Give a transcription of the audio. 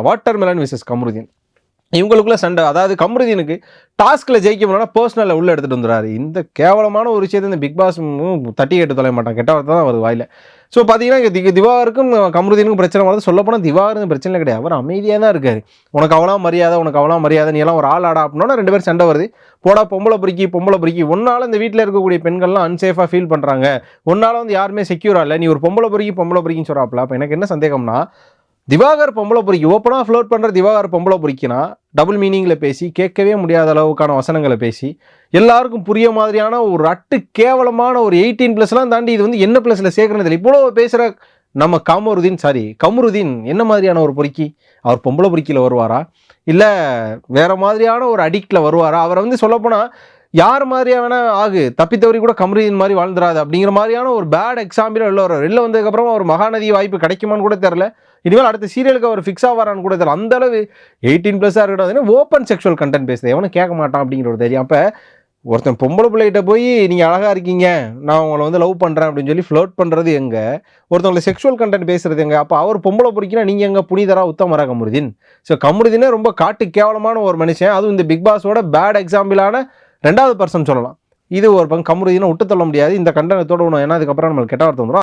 Water melon versus Kamrudeen. இவங்களுக்குள்ள சண்டை. அதாவது கம்ருதீனுக்கு டாஸ்கில் ஜெயிக்க முடியலன்னா பர்சனலில் உள்ளே எடுத்துகிட்டு வந்துடுறாரு. இந்த கேவலமான ஒரு விஷயத்தை இந்த பிக் பாஸ் தட்டி கேட்டு தொலைய மாட்டான். கெட்ட வார்த்தை தான் வருது வாயில். ஸோ பார்த்தீங்கன்னா தி- திவாகருக்கும் கம்ருதீனுக்கும் பிரச்சனை வருது. சொல்லப்போனால் போனால் பிரச்சனை கிடையாது. அவர் அமைதியாக தான் இருக்காரு. உனக்கு அவளாம் மரியாதை உனக்கு அவளாம் மரியாதை நீ எல்லாம் ஒரு ஆள் ஆடா அப்படின்னா ரெண்டு பேரும் சண்டை வருது. போடா பொம்பளை பிரிக்கி பொம்பளை பிரிக்கி ஒன்னால இந்த வீட்டில் இருக்கக்கூடிய பெண்கள்லாம் அன்சேஃபாக ஃபீல் பண்ணுறாங்க உன்னால வந்து யாருமே செக்யூராக இல்லை. நீ ஒரு பொம்பளை பொறுக்கி பொம்பளை பிரிக்கின்னு சொல்கிறாப்ல அப்போ எனக்கு என்ன சந்தேகம்னா திவாகர் பொம்பளை பொறுக்கி ஓப்பனாக ஃப்ளோட் பண்ணுற திவாகர் பொம்பளை பொறுக்கினா டபுள் மீனிங்கில் பேசி கேட்கவே முடியாத அளவுக்கான வசனங்களை பேசி எல்லாருக்கும் புரிய மாதிரியான ஒரு அட்டு கேவலமான ஒரு எயிட்டீன் ப்ளஸ்லாம் தாண்டி இது வந்து என்ன ப்ளஸில் சேர்க்கறது தெரியல. இவ்வளோ பேசுகிற நம்ம காமருதீன் சாரி கமருதீன் என்ன மாதிரியான ஒரு பொறுக்கி? அவர் பொம்பளை பொறுக்கியில் வருவாரா? இல்லை வேறு மாதிரியான ஒரு அடிக்டில் வருவாரா? அவரை வந்து சொல்லப்போனால் யார் மாதிரியா வேணா ஆகு. தப்பித்தவரி கூட கமருதீன் மாதிரி வாழ்ந்துராது அப்படிங்கிற மாதிரியான ஒரு பேட் எக்ஸாம்பிள் வெளில வர வெளில வந்ததுக்கப்புறம் ஒரு மகாநதி வாய்ப்பு கிடைக்குமான்னு கூட தெரில இனிமேல் அடுத்த சீரியலுக்கு அவர் ஃபிக்ஸ் ஆவாரான்னு கூட தெரியல. அந்த அளவு எயிட்டீன் ப்ளஸ்ஸாக இருக்கட்டும் ஓப்பன் செக்ஷுவல் கண்டென்ட் பேசுது. எவனும் கேட்க மாட்டான் அப்படிங்கிற ஒரு தெரியும். அப்போ ஒருத்தன் பொம்பளை பிள்ளைகிட்ட போய் நீங்கள் அழகாக இருக்கீங்க. நான் உங்களை வந்து லவ் பண்ணுறேன் அப்படின்னு சொல்லி ஃப்ளோட் பண்ணுறது எங்கே? ஒருத்தவங்களை செக்ஷுவல் கண்டென்ட் பேசுகிறது எங்கே? அப்போ அவர் பொம்பளை பிடிக்கினா நீங்கள் எங்கே புனிதரா உத்தமரா கமருதீன்? ஸோ கமருதீனே ரொம்ப காட்டு கேவலமான ஒரு மனுஷன். அதுவும் இந்த பிக் பாஸோட பேட் எக்ஸாம்பிளான ரெண்டாவது பர்சன் சொல்லலாம். இது ஒரு பங்கு கமருதீனை விட்டு தள்ள முடியாது. இந்த கண்டனத்தோடு ஒன்று ஏன்னா அதுக்கப்புறம் நம்மளுக்கு கெட்ட வார்த்தை வந்துடும்